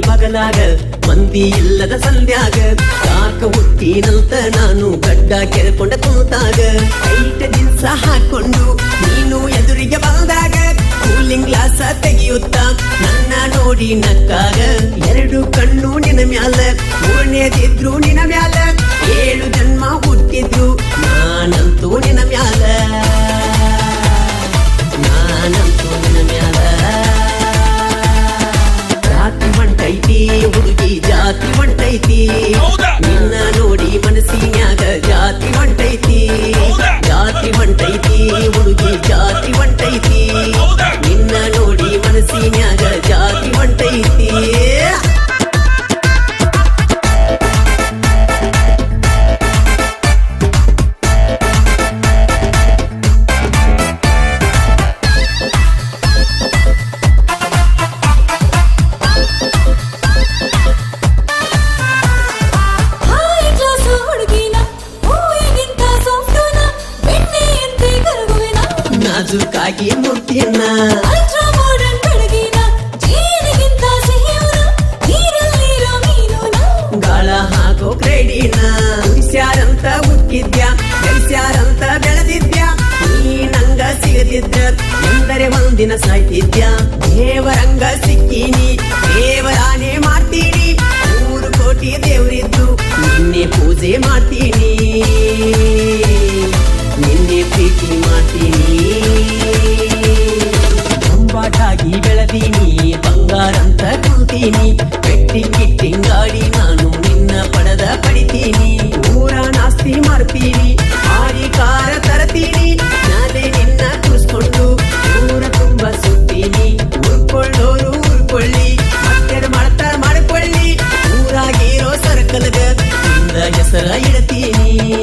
ಬಗಲಾಗ ಮಂದಿ ಇಲ್ಲದ ಸಂಧ್ಯಾಗ. ಯಾಕ ಹುಟ್ಟಿನಂತ ನಾನು ಗಡ್ಡ ಕೆರ್ಕೊಂಡ ಕುಂತಾಗ. ಐಟ ದಿನ್ಸ ಹಾಕೊಂಡು ನೀನು ಎದುರಿಗೆ ಬಂದಾಗ, ಕೂಲಿಂಗ್ ಗ್ಲಾಸ ತೆಗೆಯುತ್ತ ನನ್ನ ನೋಡಿ ನಕ್ಕಾಗ. ಎರಡು ಕಣ್ಣು ನಿನ ಮ್ಯಾಲ, ಮೂರನೇದಿದ್ರು ನಿನ ಮ್ಯಾಲ. ನಾಜುಕಾಗಿ ಮುಟ್ಟಿನ. ಗಾಳ ಹಾಕೋ ಕ್ರೆಡಿನ. ಹುಡ್ಸ್ಯಾರಂತ ಹುಟ್ಟಿದ್ಯ ಬೆಳ್ಸ್ಯಾರಂತ ಬೆಳೆದಿದ್ಯಾ? ನೀ ನಂಗ ಸಿಗದಿದ್ರ ಎಂದರೆ ಒಂದಿನ ಸಾಯ್ತಿದ್ಯಾ? ದೇವರಂಗ ಸಿಕ್ಕೀನಿ ದೇವರಾನೇ ಮಾಡ್ತೀನಿ. ಮೂರು ಕೋಟಿ ದೇವರಿದ್ದು ನಿನ್ನೆ ಪೂಜೆ ಮಾಡ್ತೀನಿ. ಕಂಬಾಟಾಗಿ ಬೆಳದೀನಿ, ಬಂಗಾರಂತ ಕುಂತೀನಿ. ಬೆಟ್ಟಿಂಗ್ ಕಿಟ್ಟಿಂಗಾಡಿ ಗಾಡಿ ನಾನು ನಿನ್ನ ಪಡೆದ ಪಡಿತೀನಿ. ಊರ ನಾಸ್ತಿ ಮಾಡ್ತೀನಿ ಆಡಿ ಕಾರ ತರತೀನಿ. ನಾನೇ ನಿನ್ನ ಕೂರಿಸ್ಕೊಂಡು ಊರ ತುಂಬ ಸುತ್ತೀನಿ. ಉಳ್ಕೊಳ್ಳೋರು ಉಳ್ಕೊಳ್ಳಿ ಮತ್ತೆ ಮಾಡ್ತಾರ ಮಾಡ್ಕೊಳ್ಳಿ. ಊರಾಗಿರೋ ಸರ್ಕಲ್ಗ ನಿನ್ನ ಹೆಸರ ಇಡ್ತೀನಿ.